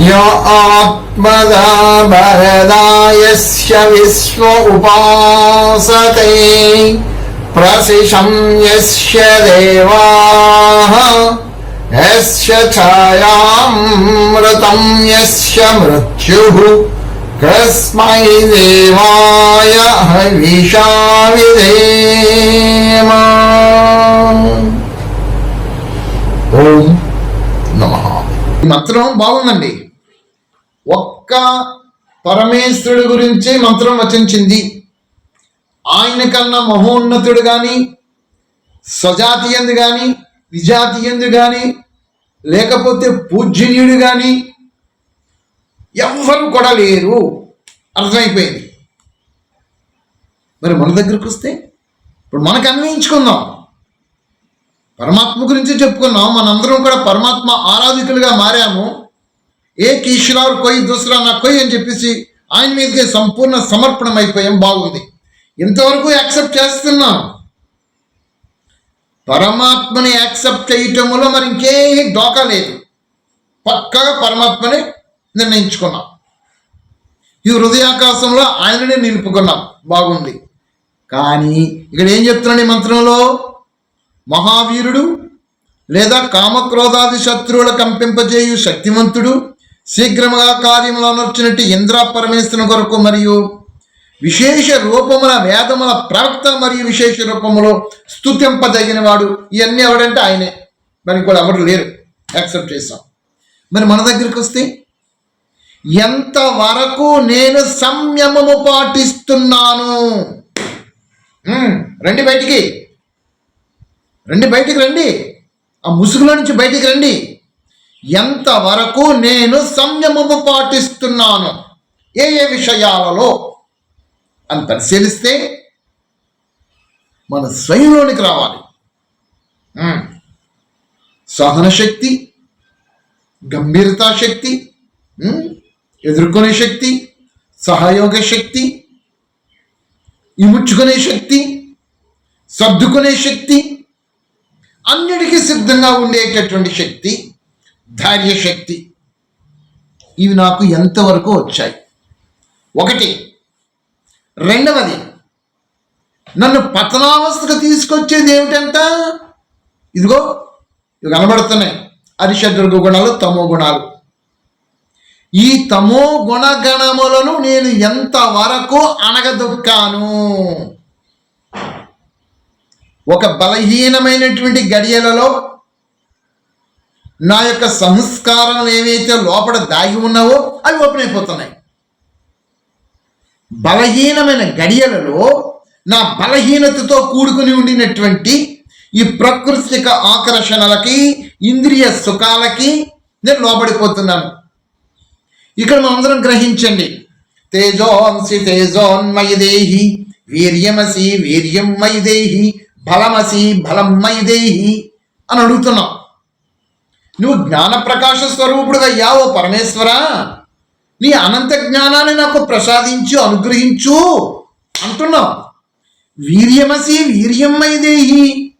य आत्मदा भरदायस्य विश्व उपासते प्रसिशं यस्य देवाः यस्य छायामृतं यस्य मृत्युः कस्मै देवाय हविषा विधेम ఓం నమ ఈ మంత్రం బాగుందండి ఒక్క పరమేశ్వరుడు గురించి మంత్రం వచించింది ఆయన కన్నా మహోన్నతుడు కానీ స్వజాతీయందు కానీ విజాతీయందు కానీ లేకపోతే పూజ్యనీయుడు కానీ ఎవ్వరు కూడా లేరు. అర్థమైపోయింది. మరి మన దగ్గరకు వస్తే ఇప్పుడు మనకు అన్వయించుకుందాం. పరమాత్మ గురించి చెప్పుకున్నాం మనందరం కూడా పరమాత్మ ఆరాధికులుగా మారాము. ఏ కీశ్వరావు కొయ్యి దూసరా నా కొయ్యి అని చెప్పేసి ఆయన మీదకి సంపూర్ణ సమర్పణం అయిపోయాం బాగుంది. ఇంతవరకు యాక్సెప్ట్ చేస్తున్నాం. పరమాత్మని యాక్సెప్ట్ చేయటంలో మరి ఇంకే డోకా లేదు. పక్కగా పరమాత్మని నిర్ణయించుకున్నాం. ఈ హృదయాకాశంలో ఆయననే నిలుపుకున్నాం. బాగుంది. కానీ ఇక్కడ ఏం చెప్తున్నాడు ఈ మంత్రంలో? మహావీరుడు లేదా కామక్రోధాది శత్రువుల కంపింపజేయు శక్తివంతుడు శీఘ్రముగా కార్యములు అనర్చినట్టు ఇంద్ర పరమేశ్వరుని కొరకు మరియు విశేష రూపముల వేదముల ప్రవక్త మరియు విశేష రూపములో స్తుతింపదగిన వాడు ఇవన్నీ ఎవడంటే ఆయనే. మరి కూడా ఎవరు లేరు. యాక్సెప్ట్ చేస్తాం మరి మన దగ్గరికి వస్తే ఎంత వరకు నేను సంయమము పాటిస్తున్నాను? రండి బయటికి. రండి బయటికి రండి. ఆ ముసుగులో నుంచి బయటికి రండి. ఎంతవరకు నేను సంయమము పాటిస్తున్నాను? ఏ ఏ విషయాలలో? అని పరిశీలిస్తే మన స్వయంలోనికి రావాలి. సహన శక్తి గంభీరతా శక్తి ఎదుర్కొనే శక్తి సహయోగ శక్తి ఇముడ్చుకునే శక్తి సర్దుకునే శక్తి అన్నిటికీ సిద్ధంగా ఉండేటటువంటి శక్తి ధైర్య శక్తి. ఇవి నాకు ఎంతవరకు వచ్చాయి? ఒకటి రెండవది నన్ను పతనావస్థకు తీసుకొచ్చేది ఏమిటంట? ఇదిగో ఇవి కనబడుతున్నాయి. అరిషద్రుగు గుణాలు తమో గుణాలు ఈ తమో గుణగణములను నేను ఎంతవరకు అణగదొక్కాను? ఒక బలహీనమైనటువంటి గడియలలో నా యొక్క సంస్కారం ఏవైతే లోపల దాగి ఉన్నావో అవి ఓపెన్ అయిపోతున్నాయి. బలహీనమైన గడియలలో నా బలహీనతతో కూడుకుని ఉండినటువంటి ఈ ప్రకృతిక ఆకర్షణలకి ఇంద్రియ సుఖాలకి నేను లోబడిపోతున్నాను. ఇక్కడ మనందరం గ్రహించండి. తేజోంసి తేజోన్మయి దేహి వీర్యమసి వీర్యమయి దేహి బలమసి బలమయి దేహి అని అడుగుతున్నాం. నువ్వు జ్ఞాన ప్రకాశ స్వరూపుడు ఓ పరమేశ్వరా. నీ అనంత జ్ఞానాన్ని నాకు ప్రసాదించు అనుగ్రహించు అంటున్నావు వీర్యమసి వీర్యమ్మై దేహి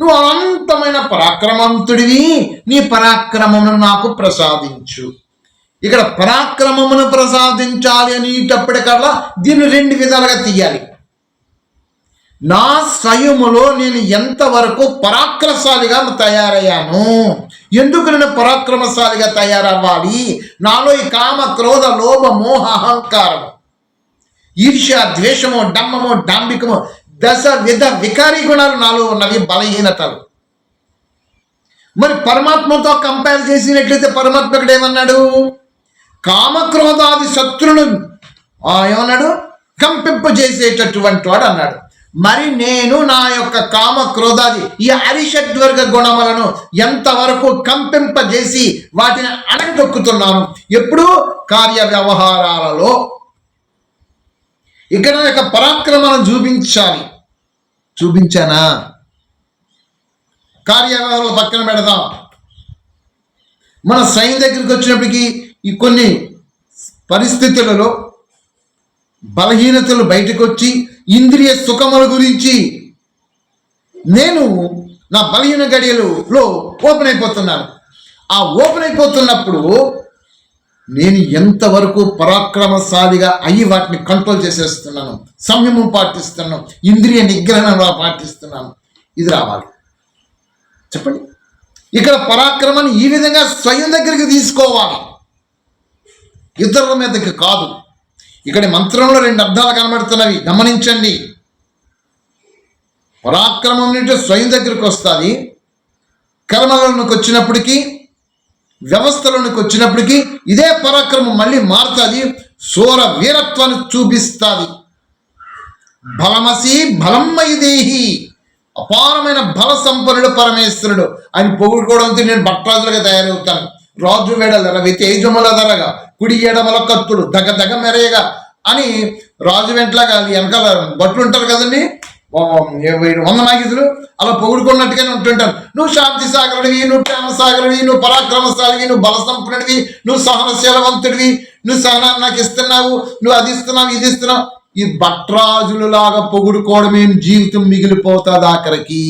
నువ్వు అనంతమైన పరాక్రమంతుడివి నీ పరాక్రమమును నాకు ప్రసాదించు. ఇక్కడ పరాక్రమమును ప్రసాదించాలి అనేటప్పటికల్లా దీన్ని రెండు విధాలుగా తీయాలి. నా స్వయములో నేను ఎంతవరకు పరాక్రమశాలిగా తయారయ్యాను? ఎందుకు నేను పరాక్రమశాలిగా తయారవ్వాలి? నాలో ఈ కామ క్రోధ లోభ మోహ అహంకారం ఈర్ష్య ద్వేషము డమ్మము డాంబికము దశ విధ వికారీ గుణాలు నాలో ఉన్నవి బలహీనతలు. మరి పరమాత్మతో కంపేర్ చేసినట్లయితే పరమాత్మ ఇక్కడ ఏమన్నాడు? కామక్రోధాది శత్రులను ఏమన్నాడు కంపింపజేసేటటువంటి వాడు అన్నాడు. మరి నేను నా యొక్క కామ క్రోధాది ఈ అరిషడ్వర్గ గుణములను ఎంతవరకు కంపింపజేసి వాటిని అడగదొక్కుతున్నాను ఎప్పుడు? కార్య వ్యవహారాలలో ఇక్కడ యొక్క పరాక్రమను చూపించాలి. చూపించానా? కార్యవ్యవహారాలు పక్కన పెడదాం. మన సైన్ దగ్గరికి వచ్చినప్పటికీ ఈ కొన్ని పరిస్థితులలో బలహీనతలు బయటకు వచ్చి ఇంద్రియ సుఖముల గురించి నేను నా బలహీన గడియలలో ఓపెన్ అయిపోతున్నాను. ఆ ఓపెన్ అయిపోతున్నప్పుడు నేను ఎంతవరకు పరాక్రమశాలిగా అయ్యి వాటిని కంట్రోల్ చేసేస్తున్నాను సంయమం పాటిస్తున్నాను ఇంద్రియ నిగ్రహణ పాటిస్తున్నాను ఇది రావాలి. చెప్పండి. ఇక్కడ పరాక్రమాన్ని ఈ విధంగా స్వయం దగ్గరికి తీసుకోవాలి. ఇతరుల మీదకి కాదు. ఇక్కడ మంత్రంలో రెండు అర్థాలు కనబడుతున్నవి. గమనించండి. పరాక్రమం నుండి స్వయం దగ్గరికి వస్తుంది. కర్మలోనికి వచ్చినప్పటికీ వ్యవస్థలోనికి వచ్చినప్పటికీ ఇదే పరాక్రమం మళ్ళీ మారుతుంది. సూర వీరత్వాన్ని చూపిస్తుంది. బలమసి బలమ్మయి దేహి అపారమైన బల సంపన్నుడు పరమేశ్వరుడు. ఆయన పొగుడుకోవడంతో నేను భట్రాజులుగా తయారవుతాను. రాజు వేడల రవి తేజముల ధరగా కుడి ఎడమల కత్తులు దగ దగ మెరయగా అని రాజు వెంటలాగా వెనకాల బట్లు ఉంటారు కదండి? వంద నాగితులు అలా పొగుడుకున్నట్టుగానే ఉంటుంటారు. నువ్వు శాంతి సాగరుడివి నువ్వు ప్రేమ సాగరుడివి నువ్వు పరాక్రమశాలివి నువ్వు బల సంపన్నుడివి నువ్వు సహనశీలవంతుడివి నువ్వు సహనాన్ని నాకు ఇస్తున్నావు నువ్వు అది ఇస్తున్నావు ఇది ఇస్తున్నావు. ఈ భట్రాజులు లాగా పొగుడుకోవడమే జీవితం మిగిలిపోతుంది ఆఖరికి.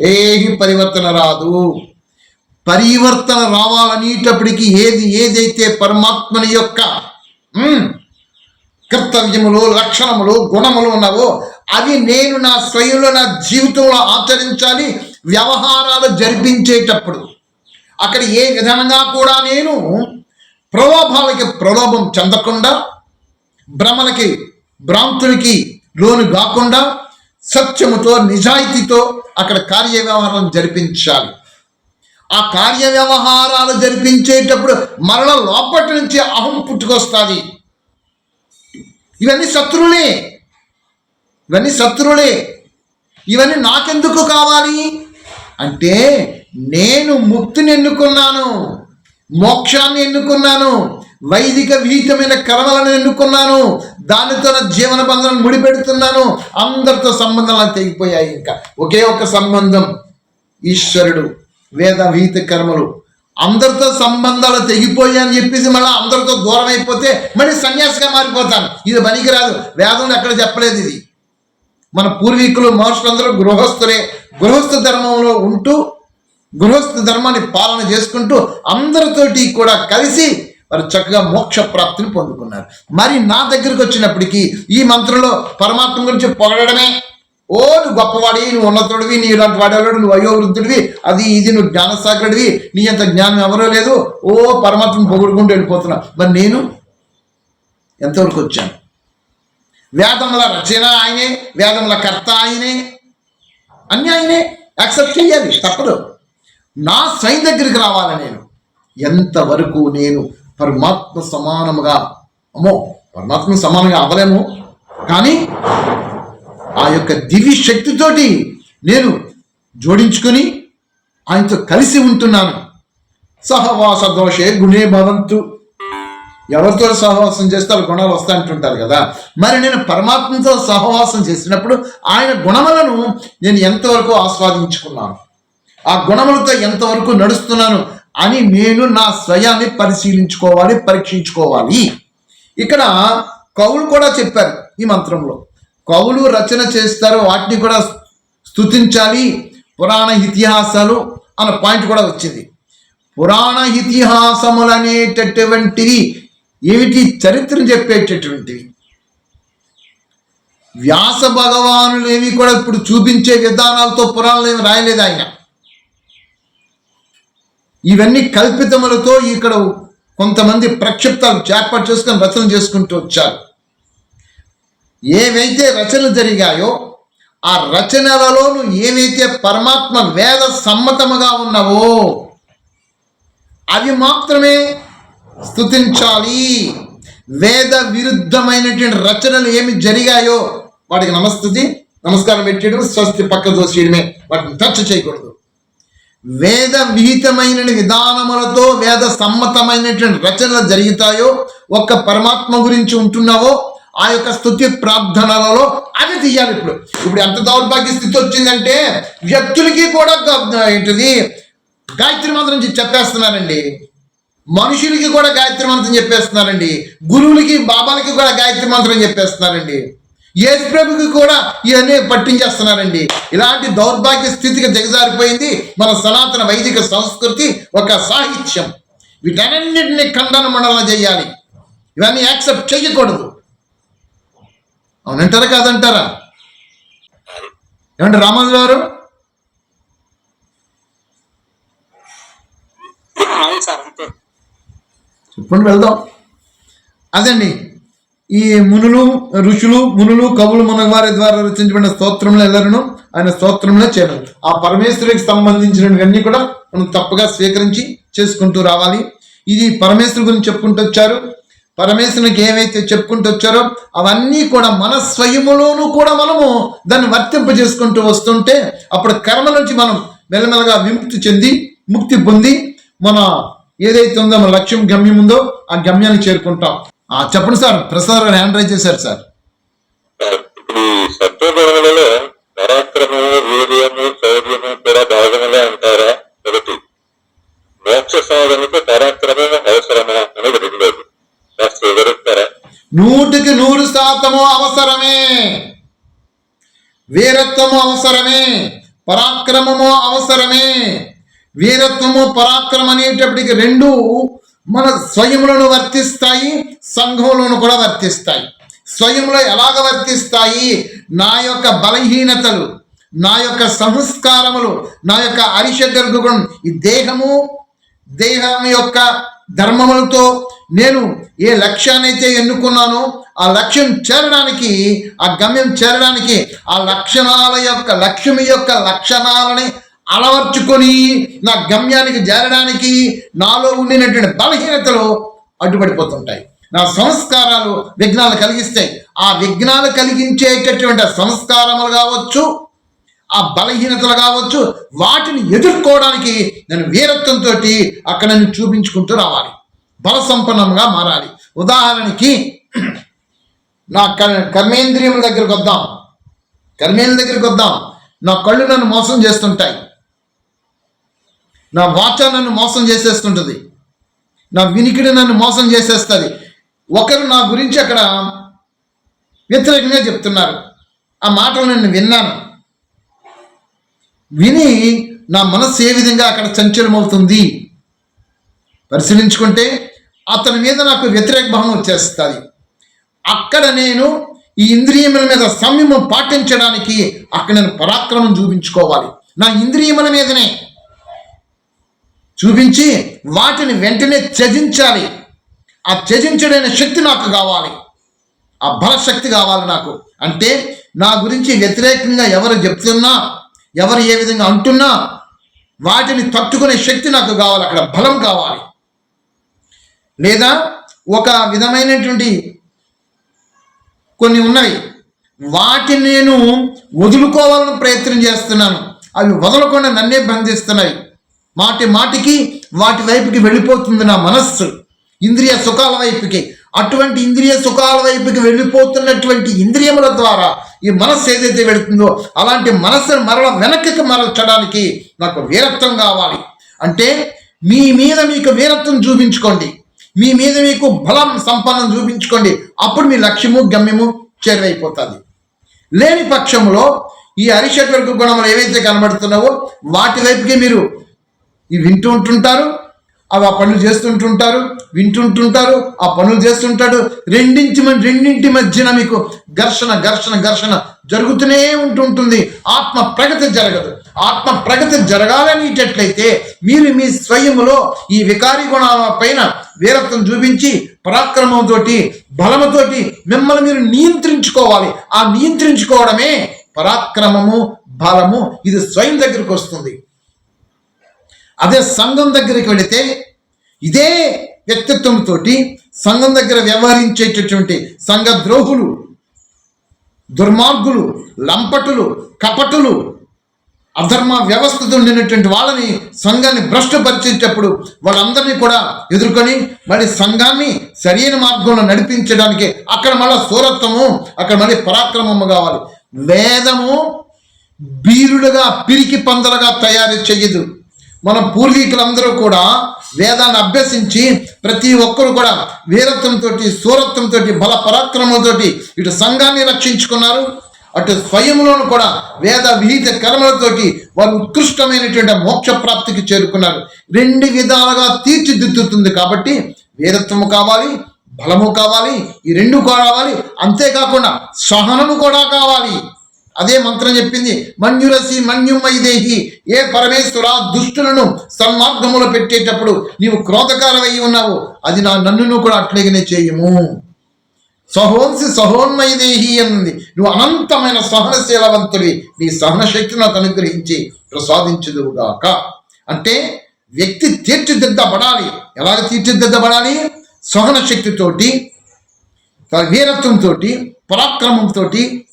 ఏమి పరివర్తన రాదు. పరివర్తన రావాలనేటప్పటికి ఏది ఏదైతే పరమాత్మని యొక్క కర్తవ్యములు లక్షణములు గుణములు ఉన్నావో అవి నేను నా స్వయంలో నా జీవితంలో ఆచరించాలి వ్యవహారాలు జరిపించేటప్పుడు. అక్కడ ఏ విధంగా కూడా నేను ప్రలోభాలకి ప్రలోభం చెందకుండా భ్రమలకి భ్రాంతులకి లోను కాకుండా సత్యముతో నిజాయితీతో అక్కడ కార్య వ్యవహారం జరిపించాలి. ఆ కార్య వ్యవహారాలు జరిపించేటప్పుడు మరల లోపటి నుంచి అహం పుట్టుకొస్తుంది. ఇవన్నీ శత్రువులే. ఇవన్నీ శత్రువులే. ఇవన్నీ నాకెందుకు కావాలి? అంటే నేను ముక్తిని ఎన్నుకున్నాను మోక్షాన్ని ఎన్నుకున్నాను వైదిక విహితమైన కర్మలను ఎన్నుకున్నాను దానితో నా జీవన బంధాలను ముడిపెడుతున్నాను అందరితో సంబంధాలు తెగిపోయాయి ఇంకా. ఒకే ఒక సంబంధం ఈశ్వరుడు. వేద విహిత కర్మలు. అందరితో సంబంధాలు తెగిపోయాయి అని చెప్పేసి మళ్ళీ అందరితో దూరం అయిపోతే మళ్ళీ సన్యాసిగా మారిపోతాను ఇది పనికిరాదు. వేదం ఎక్కడ చెప్పలేదు ఇది. మన పూర్వీకులు మహర్షులందరూ గృహస్థులే. గృహస్థ ధర్మంలో ఉంటూ గృహస్థ ధర్మాన్ని పాలన చేసుకుంటూ అందరితోటి కూడా కలిసి వారు చక్కగా మోక్ష ప్రాప్తిని పొందుకున్నారు. మరి నా దగ్గరికి వచ్చినప్పటికీ ఈ మంత్రంలో పరమాత్మ గురించి పొగడమే ఓ నువ్వు గొప్పవాడి నువ్వు ఉన్నతుడివి నీ ఇలాంటి వాడేవాడు నువ్వు అయోవృద్ధుడివి అది ఇది నువ్వు జ్ఞానసాగరుడివి నీ అంత జ్ఞానం ఎవరో లేదు. ఓ పరమాత్మను పొగుడుకుంటూ వెళ్ళిపోతున్నా. మరి నేను ఎంతవరకు వచ్చాను? వేదముల రచన ఆయనే వేదముల కర్త ఆయనే అన్నీ ఆయనే. యాక్సెప్ట్ చేయాలి తప్పదు. నా స్వయం దగ్గరికి రావాలి నేను. ఎంతవరకు నేను పరమాత్మ సమానముగా? అమ్మో పరమాత్మ సమానంగా అవ్వలేము. కానీ ఆ యొక్క దివ్య శక్తితోటి నేను జోడించుకొని ఆయనతో కలిసి ఉంటున్నాను. సహవాస దోషే గుణే భవంతు. ఎవరితో సహవాసం చేస్తే వాళ్ళ గుణాలు వస్తాయి అంటుంటారు కదా. మరి నేను పరమాత్మతో సహవాసం చేసినప్పుడు ఆయన గుణములను నేను ఎంతవరకు ఆస్వాదించుకున్నాను? ఆ గుణములతో ఎంతవరకు నడుస్తున్నాను అని నేను నా స్వయాన్ని పరిశీలించుకోవాలి పరీక్షించుకోవాలి. ఇక్కడ కవులు కూడా చెప్పారు ఈ మంత్రంలో. కవులు రచన చేస్తారు వాటిని కూడా స్తుతించాలి. పురాణ ఇతిహాసాలు అన్న పాయింట్ కూడా వచ్చింది. పురాణ ఇతిహాసములు అనేటటువంటివి ఏమిటి? చరిత్రను చెప్పేటటువంటివి. వ్యాస భగవానులు ఏవి కూడా ఇప్పుడు చూపించే విధానాలతో పురాణాలు ఏమి రాయలేదు ఆయన. ఇవన్నీ కల్పితములతో ఇక్కడ కొంతమంది ప్రక్షిప్తాలు చేర్పాటు చేసుకొని రచన చేసుకుంటూ వచ్చారు. ఏవైతే రచనలు జరిగాయో ఆ రచనలలోను ఏవైతే పరమాత్మ వేద సమ్మతముగా ఉన్నవో అవి మాత్రమే స్థుతించాలి వేద విరుద్ధమైనటువంటి రచనలు ఏమి జరిగాయో వాటికి నమస్తుతి నమస్కారం పెట్టేయడం స్వస్తి పక్క దోసేయడమే వాటిని టచ్ చేయకూడదు. వేద విహితమైన విధానములతో వేద సమ్మతమైనటువంటి రచనలు జరుగుతాయో ఒక్క పరమాత్మ గురించి ఉంటున్నావో ఆ యొక్క స్థుతి ప్రార్థనలలో అది తీయాలి ఇప్పుడు. ఇప్పుడు ఎంత దౌర్భాగ్య స్థితి వచ్చిందంటే వ్యక్తులకి కూడా ఏంటిది? గాయత్రి మంత్రం చెప్పేస్తున్నారండి. మనుషులకి కూడా గాయత్రి మంత్రం చెప్పేస్తున్నారండి. గురువులకి బాబాలకి కూడా గాయత్రి మంత్రం చెప్పేస్తున్నారండి. యేసు ప్రభుకి కూడా ఇవన్నీ పట్టించేస్తున్నారండి. ఇలాంటి దౌర్భాగ్య స్థితికి దిగజారిపోయింది మన సనాతన వైదిక సంస్కృతి ఒక సాహిత్యం. వీటన్నింటినీ ఖండన మండలం చేయాలి. ఇవన్నీ యాక్సెప్ట్ చేయకూడదు. అవునంటారా కాదంటారా? ఏమంటే రామాజు గారు? చెప్పండి వెళ్దాం. అదండి ఈ మునులు ఋషులు మునులు కవులు మన వారి ద్వారా రచించబడిన స్తోత్రములు ఎల్లరను ఆయన స్తోత్రంలో చేయాలి ఆ పరమేశ్వరికి సంబంధించినవన్నీ కూడా మనం తప్పగా స్వీకరించి చేసుకుంటూ రావాలి. ఇది పరమేశ్వరు గురించి చెప్పుకుంటూ వచ్చారు. పరమేశ్వరునికి ఏమైతే చెప్పుకుంటూ వచ్చారో అవన్నీ కూడా మన స్వయములోనూ కూడా మనము దాన్ని వర్తింపజేసుకుంటూ వస్తుంటే అప్పుడు కర్మ నుంచి మనం మెల్లమెల్లగా విముక్తి చెంది ముక్తి పొంది మన ఏదైతే ఉందో మన లక్ష్యం గమ్యం ఉందో ఆ గమ్యాన్ని చేరుకుంటాం. ఆ చెప్పండి sir Prasad garu hand raise చేశారు సార్ ఇప్పుడు ఈ సత్వగుణములలో పరాక్రమము వీర్యము శౌర్యము కూడా భాగములే అంటారా ఒకటి మోక్ష సాధనకు పరాక్రమము అవసరమా అనేది రెండోది కాస్త వివరిస్తారా నూటికి నూరు అవసరమే. వీరత్వము అవసరమే. పరాక్రమము అవసరమే. వీరత్వము పరాక్రమం అనేటప్పటికి రెండు మన స్వయములను వర్తిస్తాయి సంఘంలోను కూడా వర్తిస్తాయి. స్వయంలో ఎలాగ వర్తిస్తాయి? నా యొక్క బలహీనతలు నా యొక్క సంస్కారములు నా యొక్క అరిషగర్గుణం ఈ దేహము దేహం యొక్క ధర్మములతో నేను ఏ లక్ష్యాన్ని అయితే ఎన్నుకున్నానో ఆ లక్ష్యం చేరడానికి ఆ గమ్యం చేరడానికి ఆ లక్షణాల యొక్క లక్ష్యం యొక్క లక్షణాలని అలవర్చుకొని నా గమ్యానికి చేరడానికి నాలో ఉండినటువంటి బలహీనతలు అడ్డుపడిపోతుంటాయి. నా సంస్కారాలు విఘ్నాలు కలిగిస్తాయి. ఆ విఘ్నాలు కలిగించేటటువంటి సంస్కారములు కావచ్చు ఆ బలహీనతలు కావచ్చు వాటిని ఎదుర్కోవడానికి నేను వీరత్వంతో అక్కడ నేను చూపించుకుంటూ రావాలి. బల సంపన్నంగా మారాలి. ఉదాహరణకి నా క- కర్మేంద్రియముల దగ్గరికి వద్దాం. కర్మేంద్ర దగ్గరికి వద్దాం. నా కళ్ళు నన్ను మోసం చేస్తుంటాయి. నా వాచ నన్ను మోసం చేసేస్తుంటుంది. నా వినికిడి నన్ను మోసం చేసేస్తుంది. ఒకరు నా గురించి అక్కడ వ్యతిరేకంగా చెప్తున్నారు. ఆ మాటలు నేను విన్నాను. విని నా మనస్సు ఏ విధంగా అక్కడ చంచలమవుతుంది? పరిశీలించుకుంటే అతని మీద నాకు వ్యతిరేక భావం వచ్చేస్తుంది. అక్కడ నేను ఈ ఇంద్రియముల మీద సంయమం పాటించడానికి అక్కడ నేను పరాక్రమం చూపించుకోవాలి. నా ఇంద్రియముల మీదనే చూపించి వాటిని వెంటనే త్యజించాలి. ఆ త్యజించడైన శక్తి నాకు కావాలి. ఆ బలశక్తి కావాలి నాకు. అంటే నా గురించి వ్యతిరేకంగా ఎవరు చెప్తున్నా ఎవరు ఏ విధంగా అంటున్నా వాటిని తట్టుకునే శక్తి నాకు కావాలి అక్కడ బలం కావాలి. లేదా ఒక విధమైనటువంటి కొన్ని ఉన్నాయి. వాటిని నేను వదులుకోవాలని ప్రయత్నం చేస్తున్నాను. అవి వదలకుండా నన్నే బంధిస్తున్నాయి. మాటి మాటికి వాటి వైపుకి వెళ్ళిపోతుంది నా మనస్సు. ఇంద్రియ సుఖాల వైపుకి. అటువంటి ఇంద్రియ సుఖాల వైపుకి వెళ్ళిపోతున్నటువంటి ఇంద్రియముల ద్వారా ఈ మనస్సు ఏదైతే వెళుతుందో అలాంటి మనస్సును మరల వెనక్కి మరల్చడానికి నాకు వీరత్వం కావాలి. అంటే మీ మీద మీకు వీరత్వం చూపించుకోండి. మీ మీద మీకు బలం సంపన్నం చూపించుకోండి. అప్పుడు మీ లక్ష్యము గమ్యము చేరువైపోతుంది. లేని పక్షంలో ఈ అరిషట్వర్గ గుణములు ఏవైతే కనబడుతున్నావో వాటి వైపుకి మీరు ఇవి వింటూ ఉంటుంటారు అవి ఆ పనులు చేస్తుంటుంటారు వింటుంటుంటారు ఆ పనులు చేస్తుంటాడు. రెండింటి రెండింటి మధ్యన మీకు ఘర్షణ ఘర్షణ ఘర్షణ జరుగుతూనే ఉంటుంటుంది. ఆత్మ ప్రగతి జరగదు. ఆత్మ ప్రగతి జరగాలనేటట్లయితే మీరు మీ స్వయములో ఈ వికారి గుణాల పైన వీరత్వం చూపించి పరాక్రమంతోటి బలముతోటి మిమ్మల్ని మీరు నియంత్రించుకోవాలి. ఆ నియంత్రించుకోవడమే పరాక్రమము బలము ఇది స్వయం దగ్గరికి వస్తుంది. అదే సంఘం దగ్గరికి వెళితే ఇదే వ్యక్తిత్వంతో సంఘం దగ్గర వ్యవహరించేటటువంటి సంఘ ద్రోహులు దుర్మార్గులు లంపటులు కపటులు అధర్మ వ్యవస్థతో ఉండినటువంటి వాళ్ళని సంఘాన్ని భ్రష్టపరిచేటప్పుడు వాళ్ళందరినీ కూడా ఎదుర్కొని మళ్ళీ సంఘాన్ని సరైన మార్గంలో నడిపించడానికి అక్కడ మళ్ళీ సూరత్వము అక్కడ మళ్ళీ పరాక్రమము కావాలి. వేదము బీరుడుగా పిరికి పందలుగా తయారు చేయదు. మన పూర్వీకులందరూ కూడా వేదాన్ని అభ్యసించి ప్రతి ఒక్కరు కూడా వీరత్వంతో సూరత్వంతో బల పరాక్రమంతో ఇటు సంఘాన్ని రక్షించుకున్నారు. అటు స్వయంలోను కూడా వేద విహిత కర్మలతోటి వారు ఉత్కృష్టమైనటువంటి మోక్ష ప్రాప్తికి చేరుకున్నారు. రెండు విధాలుగా తీర్చిదిద్దుతుంది కాబట్టి వేదత్వము కావాలి బలము కావాలి ఈ రెండు కావాలి. అంతేకాకుండా సహనము కూడా కావాలి. అదే మంత్రం చెప్పింది మన్యురసి మన్యుమైదేహి ఏ పరమేశ్వర దుష్టులను సన్మార్గములో పెట్టేటప్పుడు నీవు క్రోధకారమై ఉన్నావు. అది నా నన్నును కూడా అట్లాగనే చేయము. సహోంసి సహోన్మయదేహి అన్నది నువ్వు అనంతమైన సహనశీలవంతుడి నీ సహన శక్తిని నాకు అనుగ్రహించి ప్రసాదించుదువుగాక. అంటే వ్యక్తి తీర్చిదిద్దబడాలి. ఎలాగ తీర్చిదిద్దబడాలి? సహన శక్తితోటి వీరత్వంతో పరాక్రమంతో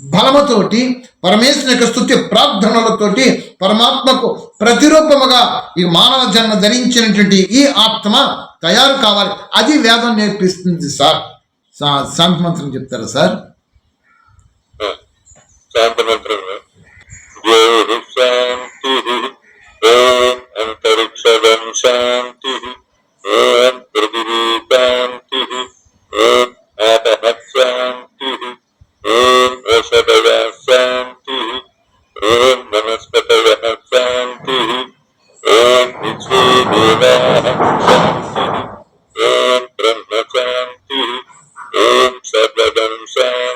బలముతోటి పరమేశ్వరుని యొక్క స్థుతి ప్రార్థనలతోటి పరమాత్మకు ప్రతిరూపముగా ఈ మానవ జన్మ ధరించినటువంటి ఈ ఆత్మ తయారు కావాలి. అది వేదం నేర్పిస్తుంది సార్. శా- శాంతి మంత్రం చెప్తారా సార్ శాంతి మంత్రము జ్యోతి శాంతి ఓం అంతరిక్షం శాంతి ఓం పృథివీ శాంతి ఓం ఆపః శాంతి ఓం వసదయ శాంతి ఓం వనస్పతయ శాంతి ఓం విశ్వేదేవాः శాంతి uh,